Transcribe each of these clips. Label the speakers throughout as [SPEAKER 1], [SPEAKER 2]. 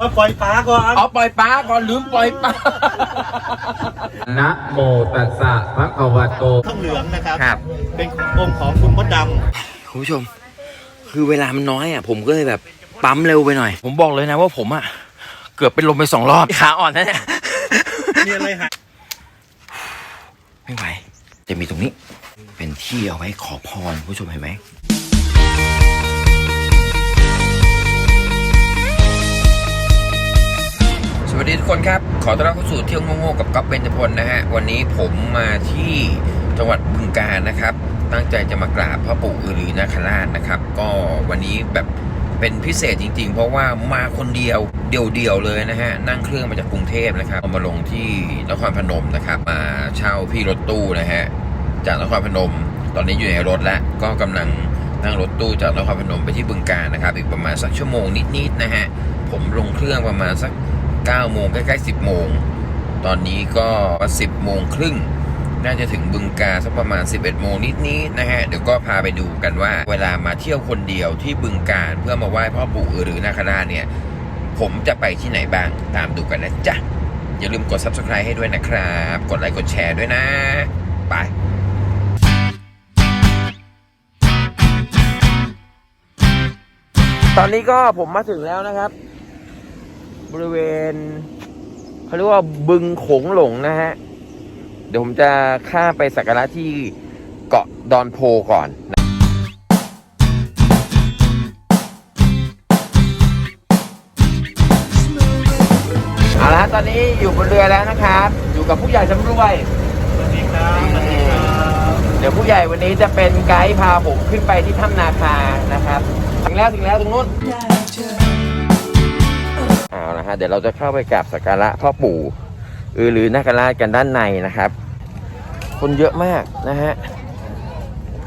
[SPEAKER 1] เอาปล่อยปลาก่อน
[SPEAKER 2] เอาปล่อยปลาก่อนลืมปล่อยปลา
[SPEAKER 3] นะโมตัสสะภะคะวะโต
[SPEAKER 1] ทองเหลืองนะครับ
[SPEAKER 2] ครับ
[SPEAKER 1] เป็นองค์ของคุณมดด
[SPEAKER 2] คุณผู้ชม คือเวลามันน้อยอะ ผมก็เลยแบบปั๊มเร็วไปหน่อย ผมบอกเลยนะว่าผมอะ เกือบเป็นลมไปสองรอบขาอ่อนนะเนี่ยำ
[SPEAKER 1] มีอะไรหาย
[SPEAKER 2] ไม่ไหวจะมีตรงนี้ เป็นที่เอาไว้ขอพรคุณผู้ชมเห็นไหม วัสดีทุกคนครับ ขอต้อนรับเข้าสู่เที่ยวโง่ๆกับก๊อฟเบญจพลนะฮะ วันนี้ผมมาที่จังหวัดบึงกาฬนะครับ ตั้งใจจะมากราบพ่อปู่อือรือนาคราชนะครับ ก็วันนี้แบบเป็นพิเศษจริง ๆ เพราะว่ามาคนเดียวเดี่ยวๆเลยนะฮะ นั่งเครื่องมาจากกรุงเทพนะครับมาลงที่นครพนมนะครับ มาเช่าพี่รถตู้นะฮะ จากนครพนม ตอนนี้อยู่ในรถแล้ว ก็กำลังนั่งรถตู้จากนครพนมไปที่บึงกาฬนะครับ อีกประมาณสักชั่วโมงนิดๆนะฮะ ผมลงเครื่องประมาณสัก 9โมงใกล้ๆ10โมงตอนนี้ก็ 10โมงครึ่งน่าจะถึงบึงกาสักประมาณ 11 โมงนิดๆนะฮะ เดี๋ยวก็พาไปดูกันว่า เวลามาเที่ยวคนเดียวที่บึงกาฬเพื่อมาไหว้พ่อปู่หรือนาคราชเนี่ย ผมจะไปที่ไหนบ้างตามดูกันนะจ๊ะ อย่าลืมกด subscribe ให้ด้วยนะครับ กดไลค์กดแชร์ด้วยนะ ไปตอนนี้ก็ผมมาถึงแล้วนะครับ บริเวณเขาเรียกว่าบึงโขงหลงนะฮะ เดี๋ยวผมจะข้ามไปสักการะที่เกาะดอนโพก่อนนะเอาละฮะตอนนี้อยู่บนเรือแล้วนะครับ อยู่กับผู้ใหญ่สำรวย
[SPEAKER 1] สวัสดีครับสวัสดีครับ
[SPEAKER 2] เดี๋ยวผู้ใหญ่วันนี้จะเป็นไกด์พาผมขึ้นไปที่ถ้ำนาคานะครับ ถึงแล้วถึงแล้วตรงนู้น เอาละฮะเดี๋ยวเราจะเข้าไปกราบสักการะพ่อปู่อือหรือนาคราชกันด้านในนะครับ คนเยอะมากนะฮะ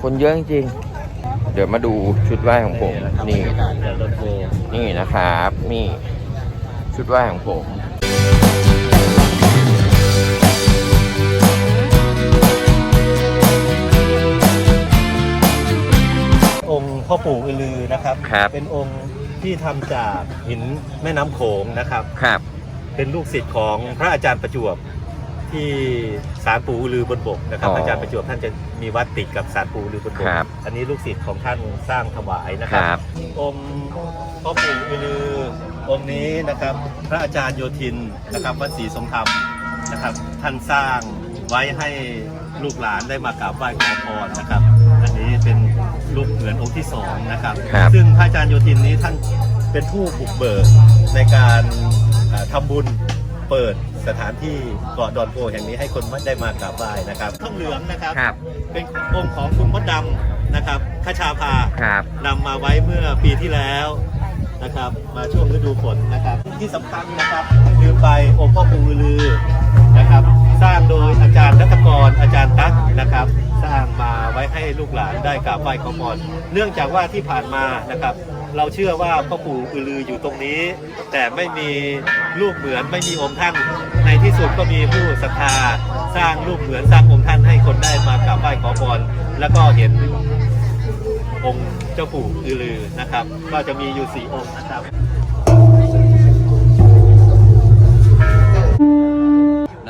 [SPEAKER 2] คนเยอะจริงๆเดี๋ยวมาดูชุดไหว้ของผมนี่
[SPEAKER 1] เดี๋ยวรถโบ
[SPEAKER 2] นี่นะครับ นี่ชุดไหว้ของผม
[SPEAKER 1] องค์พ่อปู่อือลือนะครับ
[SPEAKER 2] ครับ
[SPEAKER 1] เป็นองค์ ที่ทำจากหินแม่น้ำโขงนะครับ
[SPEAKER 2] ครับ
[SPEAKER 1] เป็นลูกศิษย์ของพระอาจารย์ประจวบที่ศาลปู่อือลือบนบกนะครับ
[SPEAKER 2] อ๋ออ
[SPEAKER 1] อาจารย์ประจวบท่านจะมีวัดติดกับศาลปู่อือลือบนบก
[SPEAKER 2] ครับ
[SPEAKER 1] อันนี้ลูกศิษย์ของท่านสร้างถวายนะ
[SPEAKER 2] ค
[SPEAKER 1] ครั
[SPEAKER 2] รับ
[SPEAKER 1] องค์พ่อปู่อือลือองค์นี้นะครับ พระอาจารย์โยธินนะครับวัดศรีสมธรรมนะครับ ท่านสร้างไว้ให้ลูกหลานได้มากราบไหว้ขอพรนะครับอันนี้เป็น ลูกเหมือนองค์ที่สองนะครับ
[SPEAKER 2] ครับ
[SPEAKER 1] ซึ่งพระอาจารย์โยธินนี้ท่านเป็นผู้บุกเบิกในการอ่าทำบุญเปิดสถานที่เกาะดอนโพแห่งนี้ให้คนได้มากราบไหว้นะครับทองเหลืองนะครับ
[SPEAKER 2] ครับ
[SPEAKER 1] เป็นองค์ของคุณมดดำนะครับขชาภา
[SPEAKER 2] ครับ
[SPEAKER 1] นำมาไว้เมื่อปีที่แล้วนะครับ มาช่วงฤดูฝนนะครับ ที่สำคัญนะครับลืมไปองค์พ่อปู่อือลือนะครับ สร้างโดยอาจารย์นัตกรอาจารย์ตั๊กนะครับ สร้างมาไว้ให้ลูกหลานได้กราบไหว้ขอพรเนื่องจากว่าที่ผ่านมานะครับ เราเชื่อว่าพ่อปู่อือลืออยู่ตรงนี้ แต่ไม่มีรูปเหมือนไม่มีองค์ท่านในที่สุดก็มีผู้ศรัทธาสร้างรูปเหมือนสร้างองค์ท่านให้คนได้มากราบไหว้ขอพรแล้วก็เห็นองค์เจ้าปู่อือลือนะครับ ก็จะมีอยู่สี่องค์นะครับ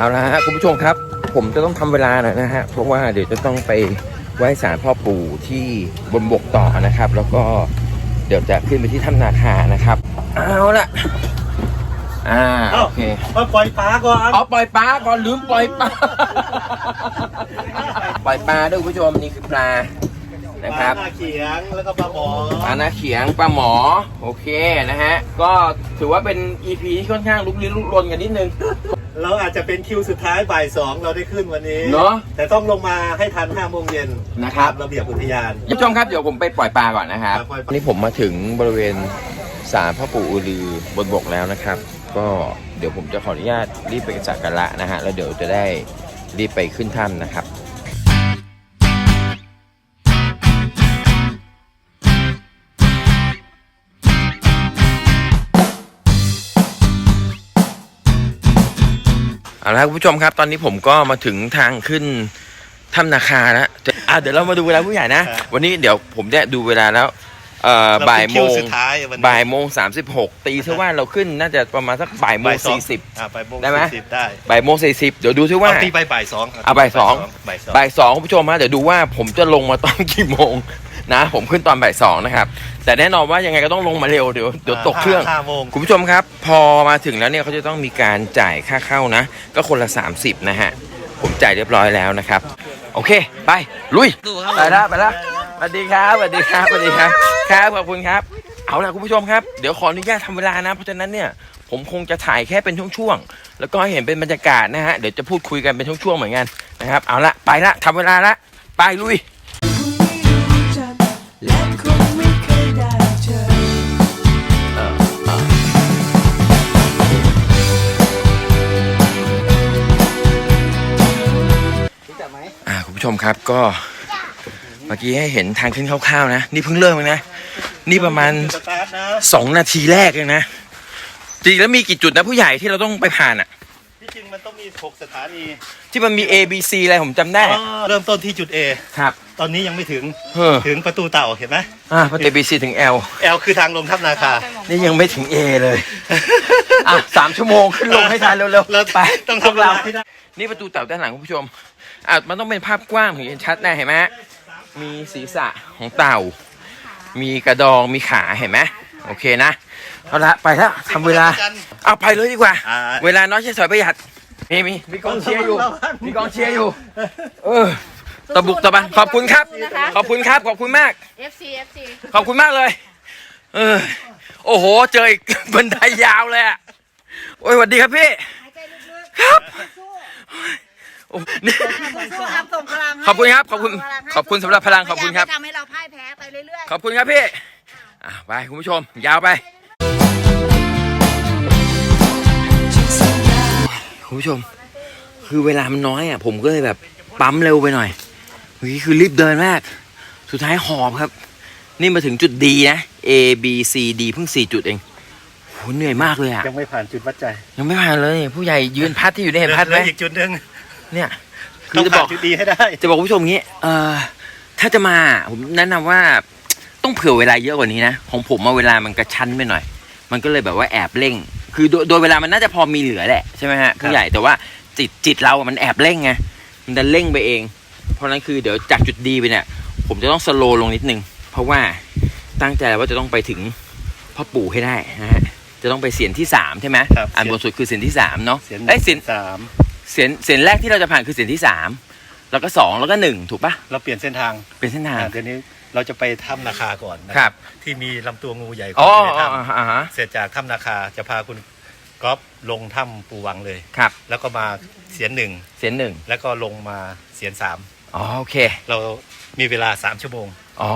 [SPEAKER 2] เอาละฮะคุณผู้ชมครับ ผมจะต้องทำเวลาหน่อยนะฮะเพราะว่าเดี๋ยวจะต้องไปไหว้ศาลพ่อปู่ที่บนบกต่อนะครับ แล้วก็เดี๋ยวจะขึ้นไปที่ถ้ำนาคานะครับ เอาละอ่าโอเค
[SPEAKER 1] เอาปล่อยปลาก่อน
[SPEAKER 2] เอาปล่อยปลาก่อนลืมปล่อยปลาปล่อยปลาด้วยคุณผู้ชมนี่คือปลา
[SPEAKER 1] ป
[SPEAKER 2] นะค
[SPEAKER 1] ลา
[SPEAKER 2] รับ
[SPEAKER 1] หน้าเขียงแล้วก็ปลาหมอ
[SPEAKER 2] ปลาหน้าเขียงปลาหมอ โอเคนะฮะ ก็ถือว่าเป็น EP ที่ค่อนข้างลุกลี้ลุกลนกันนิดนึง
[SPEAKER 1] เราอาจจะเป็นคิวสุดท้ายบ่ายสองเราได้ขึ้นวันนี้
[SPEAKER 2] เนอะ
[SPEAKER 1] แต่ต้องลงมาให้ทันห้าโมงเย็น
[SPEAKER 2] นะครับ
[SPEAKER 1] ระเบียบอุทยาน
[SPEAKER 2] คุณผู้ชมครับ เดี๋ยวผมไปปล่อยปลาก่อนนะครับ
[SPEAKER 1] ครับปล่อยปลา
[SPEAKER 2] วันนี้ผมมาถึงบริเวณศาลพ่อปู่อือลือบนบกแล้วนะครับ ก็เดี๋ยวผมจะขออนุญาตรีบไปสักการะนะฮะ แล้วเดี๋ยวจะได้รีบไปขึ้นถ้ำนะครับ เอาละครับคุณผู้ชมครับ ตอนนี้ผมก็มาถึงทางขึ้นถ้ำนาคาแล้วจะอะเดี๋ยวเรามาดูเวลาผู้ใหญ่นะ
[SPEAKER 1] ครับ
[SPEAKER 2] วันนี้เดี๋ยวผมจะดูเวลาแล้วเอ่อ
[SPEAKER 1] เร
[SPEAKER 2] บ่าย
[SPEAKER 1] เป็น
[SPEAKER 2] โม
[SPEAKER 1] คิว
[SPEAKER 2] ง
[SPEAKER 1] สุดท้ายวันนี้
[SPEAKER 2] บ่ายโมงสามสิบหกตีซะว่าเราขึ้นน่าจะประมาณสักบ่ายโมง
[SPEAKER 1] บ่ายสอง
[SPEAKER 2] สี่สิบ
[SPEAKER 1] อ่าบ่ายโมง
[SPEAKER 2] ได้ไหม
[SPEAKER 1] สี่สิบได้
[SPEAKER 2] บ่ายโมงสี่สิบเดี๋ยวดูซิว่า
[SPEAKER 1] เอาตีไปบ่ายสองครับ
[SPEAKER 2] เอาบ่ายสอง
[SPEAKER 1] บ่ายสอง
[SPEAKER 2] บ่ายสองคุณผู้ชมฮะเดี๋ยวดูว่าผมจะลงมาตอนกี่โมง นะผมขึ้นตอนบ่ายสองนะครับ แต่แน่นอนว่ายังไงก็ต้องลงมาเร็วเดี๋ยวเดี๋ยวตกเครื่อง
[SPEAKER 1] ห้าโมง
[SPEAKER 2] คุณผู้ชมครับ พอมาถึงแล้วเนี่ยเขาจะต้องมีการจ่ายค่าเข้านะ ก็คนละ 30 นะฮะ ผมจ่ายเรียบร้อยแล้วนะครับ โอเค ไปลุยไปแล้วไปแล้วสวัสดีครับสวัสดีครับสวัสดีครับครับขอบคุณครับ เอาล่ะคุณผู้ชมครับเดี๋ยวขออนุญาตทำเวลานะ เพราะฉะนั้นเนี่ยผมคงจะถ่ายแค่เป็นช่วงๆ แล้วก็ให้เห็นเป็นบรรยากาศนะฮะ เดี๋ยวจะพูดคุยกันเป็นช่วงๆ เหมือนกันนะครับ เอาละไปละทำเวลาละ ไปลุย ผู้ชมครับก็เมื่อกี้ให้เห็นทางขึ้นคร่าวๆนะ นี่เพิ่งเริ่มเองนะ นี่ประมาณ
[SPEAKER 1] สตาร์ทนะ
[SPEAKER 2] สองนาทีแรกเองนะจริงแล้วมีกี่จุดนะผู้ใหญ่ที่เราต้องไปผ่านอะ
[SPEAKER 1] ที่จริงมันต้องมีหกสถานี
[SPEAKER 2] ที่มันมี A B C อะไรผมจำได้
[SPEAKER 1] อ๋อเริ่มต้นที่จุด A
[SPEAKER 2] ครับ
[SPEAKER 1] ตอนนี้ยังไม่ถึง
[SPEAKER 2] เออ
[SPEAKER 1] ถึงประตูเต่าเห็นไหม
[SPEAKER 2] อ่าพอ A B C ถึง L
[SPEAKER 1] L คือทางลงถ้ำนาคา
[SPEAKER 2] นี่ยังไม่ถึง A เลย อะสามชั่วโมงขึ้นลงให้ทันเร็ว
[SPEAKER 1] เรา
[SPEAKER 2] ๆไป
[SPEAKER 1] ต้อง
[SPEAKER 2] พวก
[SPEAKER 1] ทำเว
[SPEAKER 2] เรา
[SPEAKER 1] ลาให้ได้
[SPEAKER 2] นี่ประตูเต่าด้านหลังคุณผู้ชมอะมันต้องเป็นภาพกว้างถึงจะชัดนะเห็นไหมมีศีรษะของเต่า มีกระดองมีขาเห็นไหมโอเคนะเอาละไปแล้วทำเวลาเอาไปเลยดีกว่า
[SPEAKER 1] อ่า
[SPEAKER 2] เวลาน้อยใช้สอยประหยัดมีมีมีกองเชียร์อยู่มีกองเชียร์อยู่ เออตะบุกตะบันขอบคุณครับขอบคุณครับขอบคุณมาก
[SPEAKER 4] FC FC
[SPEAKER 2] ขอบคุณมากเลย เออ โอ้โห เจออีก บันไดยาวเลยอะโอ้ยสวัสดีครับพี่
[SPEAKER 4] หายใจลึก
[SPEAKER 2] ครับ โอ้นี่
[SPEAKER 4] ๆสู้ๆครับส่งพลังให้
[SPEAKER 2] ขอบคุณครับขอบคุณ
[SPEAKER 4] ส่งพลังให้
[SPEAKER 2] ขอบคุณสำหรับพลังขอบคุณครับ
[SPEAKER 4] พยายามไม่ทำให้เราพ่ายแพ้ไปเรื่อยๆ
[SPEAKER 2] ขอบคุณครับพี่อะไปคุณผู้ชม ยาวไป คุณผู้ชม คือเวลามันน้อยอะ ผมก็เลยแบบ ปั๊มเร็วไปหน่อยเมื่อกี้คือรีบเดินมาก สุดท้ายหอบครับ นี่มาถึงจุด D นะ A B C D เพิ่งสี่จุดเองโหเหนื่อยมากเลยอะ
[SPEAKER 1] ยังไม่ผ่านจุดวัดใจ
[SPEAKER 2] ยังไม่ผ่านเลย ผู้ใหญ่ยืนพัดที่อยู่ในเห็นพัดไหม
[SPEAKER 1] เหลืออีกจุดหนึ่ง
[SPEAKER 2] เนี่ย คื
[SPEAKER 1] ต้อ
[SPEAKER 2] องจะบ
[SPEAKER 1] ผ่า
[SPEAKER 2] อนก
[SPEAKER 1] จุดดีให้ได้
[SPEAKER 2] จะบอกคุณผู้ชมอย่างนี้เอ่อถ้าจะมาผมแนะนำว่าต้องเผื่อเวลาเยอะกว่านี้นะ ของผมมาเวลามันกระชั้นไปหน่อย มันก็เลยแบบว่าแอบเร่ง คือโดยโดยเวลามันน่าจะพอมีเหลือแหละใช่ไหมฮะผู้ใหญ่แต่ว่าจิตจิตเราอะมันแอบเร่งไงมันจะเร่งไปเอง เพราะฉะนั้นคือเดี๋ยวจากจุดดีไปเนี่ย ผมจะต้องสโลว์ลงนิดนึง เพราะว่าตั้งใจว่าจะต้องไปถึงพ่อปู่ให้ได้นะฮะจะต้องไปเสียนที่สามใช่ไหม
[SPEAKER 1] ครับ
[SPEAKER 2] อันบนสุดคือเสียนที่สามเนาะ
[SPEAKER 1] เสียง
[SPEAKER 2] เอ้ยเสียน
[SPEAKER 1] สาม
[SPEAKER 2] เสียนเสียนแรกที่เราจะผ่านคือเสียนที่สามแล้วก็สองแล้วก็หนึ่งถูกปะ
[SPEAKER 1] เราเปลี่ยนเส้นทาง
[SPEAKER 2] เป็นเส้นทาง
[SPEAKER 1] อ่าเดี๋ยวนี้เราจะไปถ้ำนาคาก่อนนะครับที่มีลำตัวงูใหญ่
[SPEAKER 2] อ๋อ
[SPEAKER 1] ใน
[SPEAKER 2] อ๋อ
[SPEAKER 1] ถ้
[SPEAKER 2] อ่าฮะำ
[SPEAKER 1] เสร็จจากถ้ำนาคาจะพาคุณก๊อฟลงถ้ำปูวังเลย
[SPEAKER 2] ครับ
[SPEAKER 1] แล้วก็มาเสียนหนึ่ง
[SPEAKER 2] เสียนหนึ่ง
[SPEAKER 1] แล้วก็ลงมาเสียนสาม
[SPEAKER 2] อ๋อโอเค
[SPEAKER 1] เรามีเวลาสามชั่วโมง
[SPEAKER 2] อ๋อ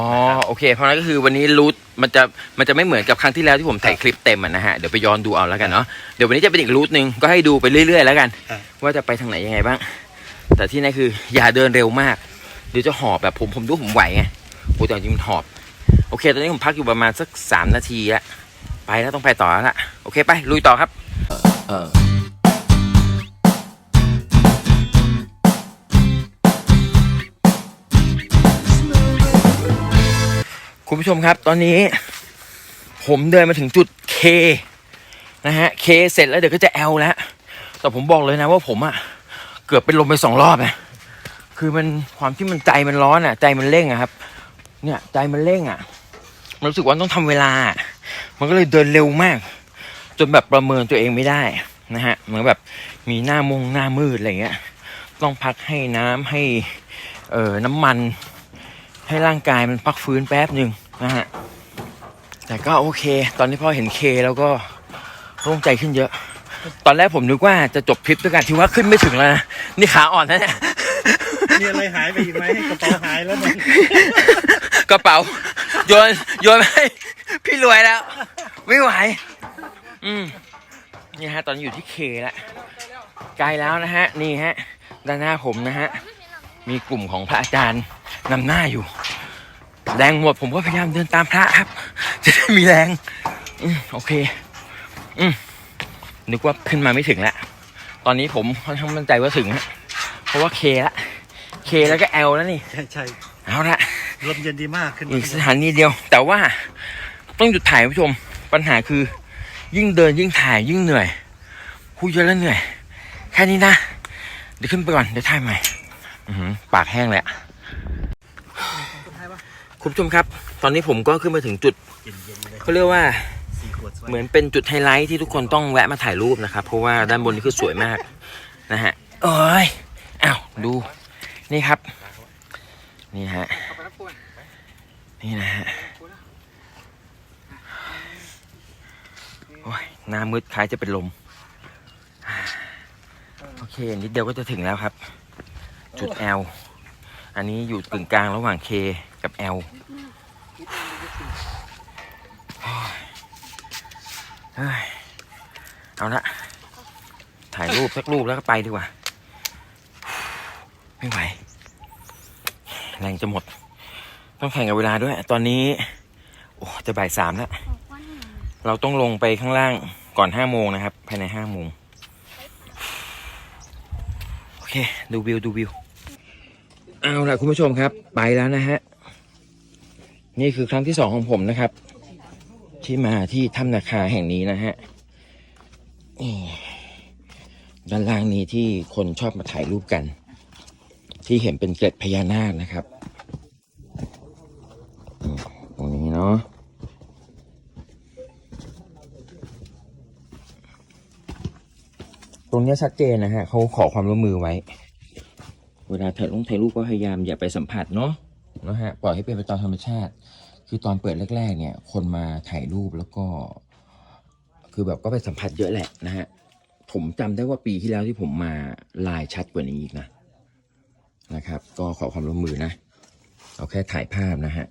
[SPEAKER 2] โอเค เพราะฉะนั้นก็คือวันนี้รูทมันจะมันจะไม่เหมือนกับครั้งที่แล้วที่ผมถ่ายคลิปเต็มอะนะฮะเดี๋ยวไปย้อนดูเอาแล้วกันเนาะเดี๋ยววันนี้จะเป็นอีกรูทหนึ่งก็ให้ดูไปเรื่อยๆแล้วกัน
[SPEAKER 1] ครับ
[SPEAKER 2] ว่าจะไปทางไหนยังไงบ้าง แต่ที่แนี่คืออย่าเดินเร็วมากเดี๋ยวจะหอบแบบผมผมดูผมไหวไงโอ้แต่จริงๆมันหอบ โอเค ตอนนี้ผมพักอยู่ประมาณสักสามนาทีละไปแล้วต้องไปต่อแล้วล่ะโอเคไปลุยต่อครับ เออ คุณผู้ชมครับ ตอนนี้ ผมเดินมาถึงจุด K นะฮะ K เสร็จแล้วเดี๋ยวก็จะ L แล้ว แต่ผมบอกเลยนะว่าผมอะเกือบเป็นลมไปสองรอบนะคือมันความที่มันใจมันร้อนอะใจมันเร่งอะครับ เนี่ยใจมันเร่งอะมันรู้สึกว่าต้องทำเวลา มันก็เลยเดินเร็วมาก จนแบบประเมินตัวเองไม่ได้นะฮะเหมือนแบบมีหน้ามงหน้ามืดอะไรเงี้ย ต้องพักให้น้ำให้ เอ่อน้ำมันให้ร่างกายมันพักฟื้นแป๊บหนึ่ง นะฮะแต่ก็โอเค ตอนนี้พอเห็นเคแล้วก็โล่งใจขึ้นเยอะ ตอนแรกผมนึกว่าจะจบทริปด้วยกันที่ว่าขึ้นไม่ถึงแล้วนะนี่ขาอ่อนนะเนี่ย
[SPEAKER 1] มีอะไรหายไปอีกไหมกระเป๋าหายแล้วมัน
[SPEAKER 2] กระเป๋า โยนโยนไปให้พี่รวยแล้ว ไม่ไหว อืมนี่ฮะ ตอนนี้อยู่ที่เคแล้วไกลแล้วนะฮะ นี่ฮะ ด้านหน้าผมนะฮะ มีกลุ่มของพระอาจารย์นำหน้าอยู่ แรงหมดผมก็พยายามเดินตามพระครับ จะได้มีแรง อืมโอเค อืมนึกว่าขึ้นมาไม่ถึงแล้วตอนนี้ผมค่อนข้างมั่นใจว่าถึงฮะเพราะว่าเคละเคแล้วก็แอลแล้วนี่
[SPEAKER 1] ใช่ใช่
[SPEAKER 2] เอาละ
[SPEAKER 1] ลมเย็นดีมากขึ้น
[SPEAKER 2] อีกสถานีเดียว แต่ว่าต้องหยุดถ่ายคุณผู้ชม ปัญหาคือ ยิ่งเดินยิ่งถ่ายยิ่งเหนื่อยพูดเยอะแล้วเหนื่อย แค่นี้นะ เดี๋ยวขึ้นไปก่อน เดี๋ยวถ่ายใหม่อื้อหือปากแห้งเลยอะ คุณผู้ชมครับ ตอนนี้ผมก็ขึ้นมาถึงจุด
[SPEAKER 1] เขา
[SPEAKER 2] เรียกว่าเหมือนเป็นจุดไฮไลท์ที่ทุกคนต้องแวะมาถ่ายรูปนะครับ เพราะว่าด้านบนนี่คือสวยมากนะฮะโอ้ยอ้าวดูนี่ครับ นี่ฮะนี่นะฮะโอ้ยหน้ามืดคล้ายจะเป็นลม โอเคนิดเดียวก็จะถึงแล้วครับ จุด L อั อันนี้อยู่กึ่งกลางระหว่าง K กับ L เอาละถ่ายรูปสักรูปแล้วก็ไปดีกว่า ไม่ไหว แรงจะหมด ต้องแข่งกับเวลาด้วย ตอนนี้ โอ้จะบ่ายสามแล้ว เราต้องลงไปข้างล่างก่อนห้าโมงนะครับ ภายในห้าโมง โอเค ดูวิว ดูวิว เอาล่ะคุณผู้ชมครับ ไปแล้วนะฮะ นี่คือครั้งที่สองของผมนะครับ ที่มาที่ถ้ำนาคาแห่งนี้นะฮะด้านล่างนี้ที่คนชอบมาถ่ายรูปกัน ที่เห็นเป็นเกล็ดพญานาคนะครับตรงนี้เนาะตรงนี้ชัดเจนนะฮะเขาขอความร่วมมือไว้ เวลาถ่ายลงถ่ายรูปก็พยายามอย่าไปสัมผัสเนาะนะฮะปล่อยให้เป็นไปตามธรรมชาติ คือตอนเปิดแรก ๆ เนี่ย คนมาถ่ายรูปแล้วก็ คือแบบก็ไปสัมผัสเยอะแหละนะฮะผมจำได้ว่าปีที่แล้วที่ผมมาลายชัดกว่านี้อีกนะนะครับ ก็ขอความร่วมมือนะ เอาแค่ถ่ายภาพนะฮะ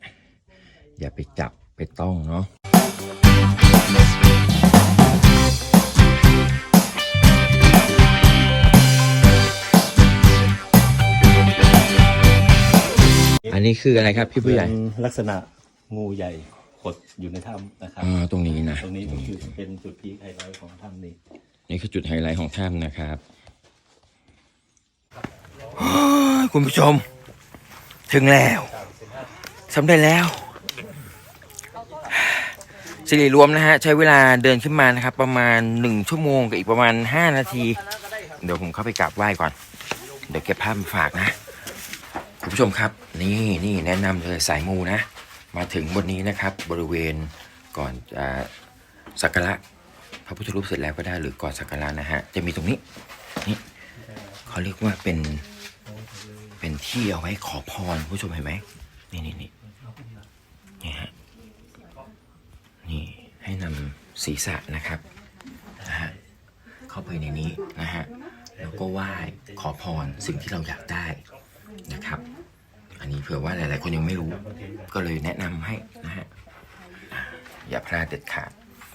[SPEAKER 2] อย่าไปจับไปต้องเนาะ อันนี้คืออะไรครับพี่ผู้ใหญ่
[SPEAKER 1] เป็นลักษณะงูใหญ่ขดอยู่ในถ้ำนะครับ
[SPEAKER 2] อ่าตรงนี้นะ
[SPEAKER 1] ตรงนี้ก็คือเป็นจุดพีคไฮไลท์ของถ้ำนี้
[SPEAKER 2] นี่คือจุดไฮไลท์ของถ้ำนะครับคุณผู้ชม ถึงแล้วสำเร็จแล้วสิริรวมนะฮะ ใช้เวลาเดินขึ้นมานะครับ ประมาณหนึ่งชั่วโมงกับอีกประมาณห้านาที เดี๋ยวผมเข้าไปกราบไหว้ก่อน เดี๋ยวเก็บภาพมาฝากนะคุณ ผู้ชมครับ นี่นี่แนะนำเลยสายมูนะ มาถึงบนนี้นะครับ บริเวณก่อนจะสักการะพระพุทธรูปเสร็จแล้วก็ได้หรือก่อนสักการะนะฮะ จะมีตรงนี้นี่เขาเรียกว่าเป็นเป็นที่เอาไว้ขอพรผู้ชมเห็นไหมนี่นี่นี่นี่ฮะนี่ให้นำศีรษะนะครับนะฮะเข้าไปในนี้นะฮะแล้วก็ไหว้ขอพรสิ่งที่เราอยากได้นะครับ อันนี้เผื่อว่าหลาย ๆ คนยังไม่รู้ ก็เลยแนะนำให้นะฮะอ่าอย่าพลาดเด็ดขาด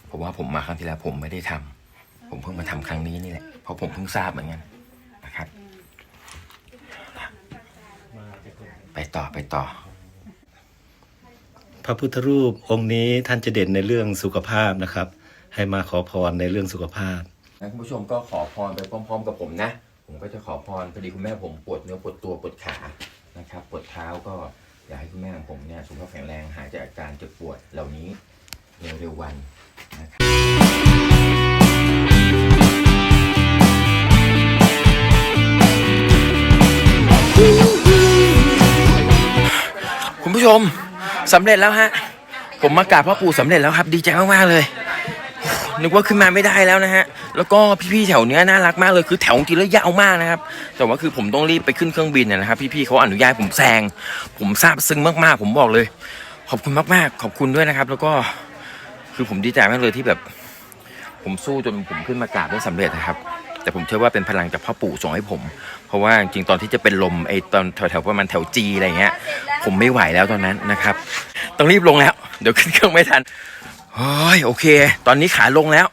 [SPEAKER 2] เพราะว่าผมมาครั้งที่แล้วผมไม่ได้ทำผมเพิ่งมาทำครั้งนี้นี่แหละเพราะผมเพิ่งทราบเหมือนกันนะครับ ไปต่อไปต่อ
[SPEAKER 1] พระพุทธรูปองค์นี้ท่านจะเด่นในเรื่องสุขภาพนะครับ ให้มาขอพรในเรื่องสุขภาพ
[SPEAKER 2] นะคุณผู้ชมก็ขอพรไปพร้อม ๆ กับผมนะ ผมก็จะขอพรพอดีคุณแม่ผมปวดเนื้อปวดตัวปวดขา นะครับปวดเท้าก็อยากให้คุณแม่ของผมเนี่ยสุขภาพแข็งแรงหายจากอาการเจ็บปวดเหล่านี้ในเร็ววันนะครับคุณผู้ชมสำเร็จแล้วฮะ ผมมากราบพ่อปู่สำเร็จแล้วครับ ดีใจมาก ๆ เลย นึกว่าขึ้นมาไม่ได้แล้วนะฮะ แล้วก็พี่ๆแถวเนี้ยน่ารักมากเลยคือแถวจริงแล้วยาวมากนะครับ แต่ว่าคือผมต้องรีบไปขึ้นเครื่องบินนะนะครับ พี่ๆเขาอนุญาตผมแซง ผมซาบซึ้งมากๆ ผมบอกเลย ขอบคุณมากๆ ขอบคุณด้วยนะครับ แล้วก็คือผมดีใจมากเลยที่แบบ ผมสู้จนผมขึ้นมากราบได้สำเร็จนะครับ แต่ผมเชื่อว่าเป็นพลังจากพ่อปู่ส่งให้ผม เพราะว่าจริงตอนที่จะเป็นลมไอ้ตอนแถวๆประมาณแถวจีอะไรเงี้ย ผมไม่ไหวแล้วตอนนั้นนะครับ ต้องรีบลงแล้ว เดี๋ยวขึ้นเครื่องไม่ทัน เฮ้ยโอเค ตอนนี้ขาลงแล้ว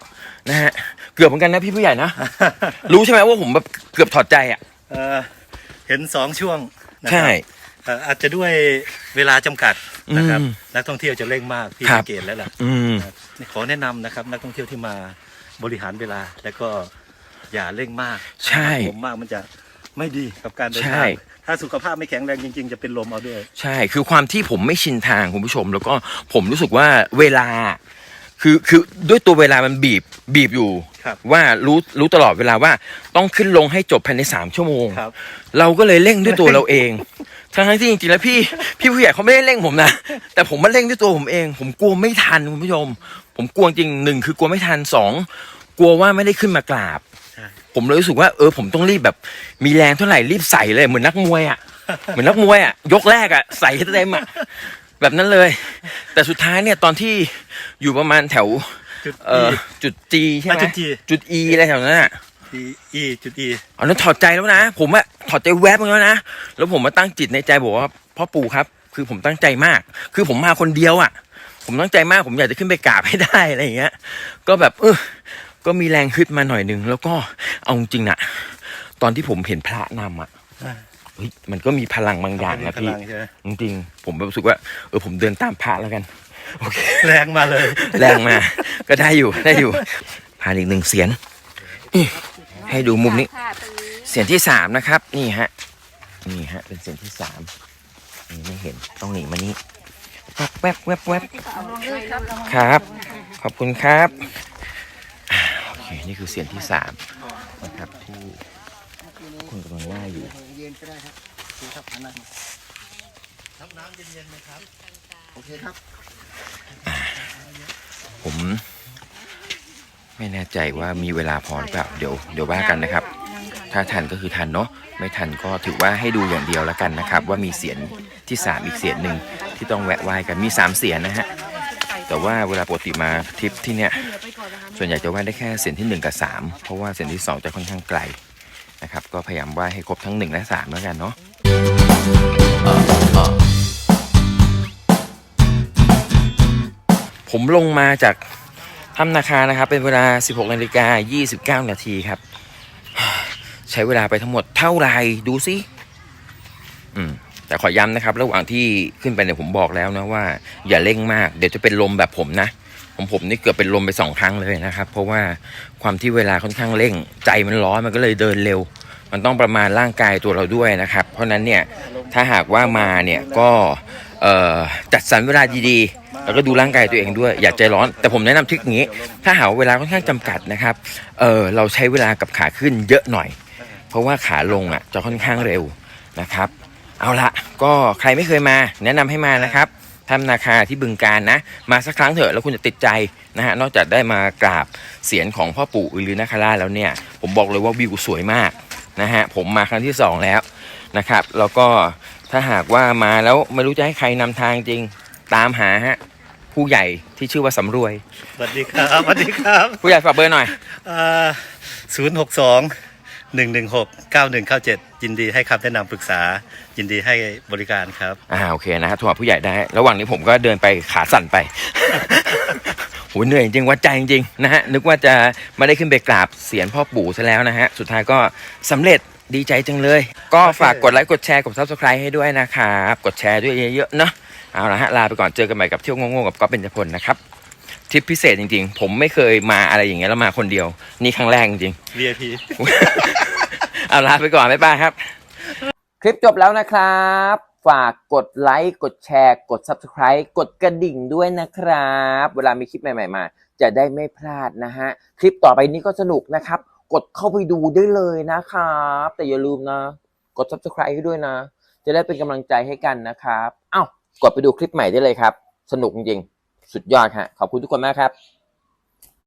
[SPEAKER 2] นะฮะเกือบเหมือนกันนะพี่ผู้ใหญ่นะ รู้ใช่ไหมว่าผมแบบเกือบถอดใจอะ
[SPEAKER 1] เอ่อเห็นสองช่วงนะครับ
[SPEAKER 2] ใช่
[SPEAKER 1] เอ่ออาจจะด้วยเวลาจำกัดนะครับ
[SPEAKER 2] อืม
[SPEAKER 1] นักท่องเที่ยวจะเร่งมากพี่
[SPEAKER 2] ครั
[SPEAKER 1] สั
[SPEAKER 2] บ
[SPEAKER 1] งเกตแล้วล่ะ
[SPEAKER 2] อืม
[SPEAKER 1] นะครับขอแนะนำนะครับนักท่องเที่ยวที่มาบริหารเวลาแล้วก็อย่าเร่งมาก
[SPEAKER 2] ใช่
[SPEAKER 1] ผมมากมันจะ ไม่ดีกับการเดิน
[SPEAKER 2] ใช่
[SPEAKER 1] ทางถ้าสุขภาพไม่แข็งแรงจริง ๆ จะเป็นลมเอาด้วย
[SPEAKER 2] ใช่ คือความที่ผมไม่ชินทางคุณผู้ชม แล้วก็ผมรู้สึกว่าเวลา คือคือด้วยตัวเวลามันบีบบีบอยู่
[SPEAKER 1] ครับ
[SPEAKER 2] ว่ารู้รู้ตลอดเวลาว่าต้องขึ้นลงให้จบภายในสามชั่วโมง
[SPEAKER 1] ครับ
[SPEAKER 2] เราก็เลยเร่งด้วยตัวเราเองทั้งๆที่จริงๆแล้วพี่พี่ผู้ใหญ่เขาไม่ได้เร่งผมนะแต่ผมมาเร่งด้วยตัวผมเอง ผมกลัวไม่ทันคุณผู้ชม ผมกลัวจริงหนึ่งคือกลัวไม่ทันสองกลัวว่าไม่ได้ขึ้นมากราบ
[SPEAKER 1] ใช่
[SPEAKER 2] ผมเลยรู้สึกว่าเออผมต้องรีบแบบ มีแรงเท่าไหร่รีบใส่เลยเหมือนนักมวยอะเหมือนนักมวยอะยกแรกอะใส่ให้เต็มอะแบบนั้นเลย แต่สุดท้ายเนี่ยตอนที่อยู่ประมาณแถว
[SPEAKER 1] จุด
[SPEAKER 2] เอ่อจุดจีใช่ไหม
[SPEAKER 1] อะจุด G
[SPEAKER 2] จุดอีอะไรแถวนั้นอะ
[SPEAKER 1] อีอีจุดอี
[SPEAKER 2] อันนั้นถอดใจแล้วนะ ผมอะถอดใจแวบนึงแล้วนะแล้วผมมาตั้งจิตในใจบอกว่าพ่อปู่ครับ คือผมตั้งใจมาก คือผมมาคนเดียวอะผมตั้งใจมากผมอยากจะขึ้นไปกราบให้ได้อะไรอย่างเงี้ย ก็แบบเออ ก็มีแรงขึ้นมาหน่อยหนึ่งแล้วก็เอาจริงๆน่ะ ตอนที่ผมเห็นพระนำอะเฮ้ยมันก็มีพลังบางอย่าง
[SPEAKER 1] มี
[SPEAKER 2] นะ
[SPEAKER 1] พ
[SPEAKER 2] พี่
[SPEAKER 1] ลังใช่ไหม
[SPEAKER 2] จริงๆผมแบบรู้สึกว่าเออผมเดินตามพระแล้วกันโอเค
[SPEAKER 1] แรงมาเลย
[SPEAKER 2] แรงมา ก็ได้อยู่ได้อยู่ผ่านอีกหนึ่งเสียงนี่ให้ดูมุมนี้
[SPEAKER 4] ค่ะตรงนี้
[SPEAKER 2] เสียงที่สามนะครับ นี่ฮะนี่ฮะ เป็นเสียงที่สามนี่ไม่เห็นต้องหนีมานี่แวบแวบแวบแวบครับ ขอบคุณครับอ่าโอ เคนี่คือเสียงที่สามนะครับที่คนกำลังว่าอยู่ผมไม่แน่ใจว่ามีเวลาพอหรือเปล่าเดี๋ยวเดี๋ยวว่ากันนะครับ ถ้าทันก็คือทันเนาะไม่ทันก็ถือว่าให้ดูอย่างเดียวแล้วกันนะครับ ว่ามีเสียงที่สามอีกเสียงหนึ่งที่ต้องแวะไหว้กันมีสามเสียงนะฮะ แต่ว่าเวลาปกติมาทริปที่เนี้ยส่วนใหญ่จะไหว้ได้แค่เสียงที่หนึ่งกับสามเพราะว่าเสียงที่สองจะค่อนข้างไกลนะครับ ก็พยายามไหว้ให้ครบทั้งหนึ่งและสามแล้วกันเนาะผมลงมาจากถ้ำนาคานะครับ เป็นเวลา 16นาฬิกา29 นาทีครับ ใช้เวลาไปทั้งหมดเท่าไหร่ดูสิอืม แต่ขอย้ำนะครับ ระหว่างที่ขึ้นไปเนี่ยผมบอกแล้วนะว่า อย่าเร่งมากเดี๋ยวจะเป็นลมแบบผมนะผมผมนี่เกือบเป็นลมไปสองครั้งเลยนะครับ เพราะว่าความที่เวลาค่อนข้างเร่ง ใจมันร้อนมันก็เลยเดินเร็ว มันต้องประมาณร่างกายตัวเราด้วยนะครับ เพราะฉะนั้นเนี่ยถ้าหากว่ามาเนี่ยก็จัดสรรเวลาดีๆ แล้วก็ดูร่างกายตัวเองด้วย อย่าใจร้อน แต่ผมแนะนำทริคนี้ ถ้าหาวเวลาค่อนข้างจำกัดนะครับเออเราใช้เวลากับขาขึ้นเยอะหน่อย เพราะว่าขาลงอะจะค่อนข้างเร็วนะครับ เอาละก็ใครไม่เคยมา แนะนำให้มานะครับทำนาคาที่บึงการนะ มาสักครั้งเถอะแล้วคุณจะติดใจนะฮะนอกจากได้มากราบเสียงของพ่อปู่อือลือนาคราชแล้วเนี่ย ผมบอกเลยว่าวิวสวยมากนะฮะผมมาครั้งที่สองแล้วนะครับ แล้วก็ถ้าหากว่ามาแล้วไม่รู้จะให้ใครนำทางจริงตามหาฮะผู้ใหญ่ที่ชื่อว่าสำรวย
[SPEAKER 1] สวัสดีครับสวัสดีครับ
[SPEAKER 2] ผู้ใหญ่ฝากเบอร์หน่อย
[SPEAKER 1] ศูนย์หกสอง หนึ่งหนึ่งหกเก้าหนึ่งเก้าเจ็ดยินดีให้คำแนะนำปรึกษา ยินดีให้บริการครับ
[SPEAKER 2] อ่าโอเคนะฮะโทรหาผู้ใหญ่ได้ ระหว่างนี้ผมก็เดินไปขาสั่นไป โหเหนื่อยจริงวัดใจจริงๆนะฮะนึกว่าจะไม่ได้ขึ้นไปกราบเสียนพ่อปู่ซะแล้วนะฮะสุดท้ายก็สำเร็จดีใจจังเลย ก็ฝากกดไลค์กดแชร์กด subscribe ให้ด้วยนะครับ กดแชร์ด้วยเยอะๆเนาะเอาละฮะลาไปก่อนเจอกันใหม่กับเที่ยวงงๆกับก๊อฟเบญจพลนะครับ ริปพิเศษจริงๆ ผมไม่เคยมาอะไรอย่างเงี้ยแล้วมาคนเดียว นี่ครั้งแรกจริงๆ
[SPEAKER 1] VIP
[SPEAKER 2] เอาลาไปก่อนบ๊ายบายครับ คลิปจบแล้วนะครับ ฝากกดไลค์ กดแชร์ กด Subscribe กดกระดิ่งด้วยนะครับ เวลามีคลิปใหม่ๆมา จะได้ไม่พลาดนะฮะ คลิปต่อไปนี้ก็สนุกนะครับ กดเข้าไปดูได้เลยนะครับ แต่อย่าลืมนะ กด Subscribe ให้ด้วยนะ จะได้เป็นกำลังใจให้กันนะครับ เอ้ากดไปดูคลิปใหม่ได้เลยครับ สนุกจริงๆ สุดยอดฮะขอบคุณทุกคนมากครับ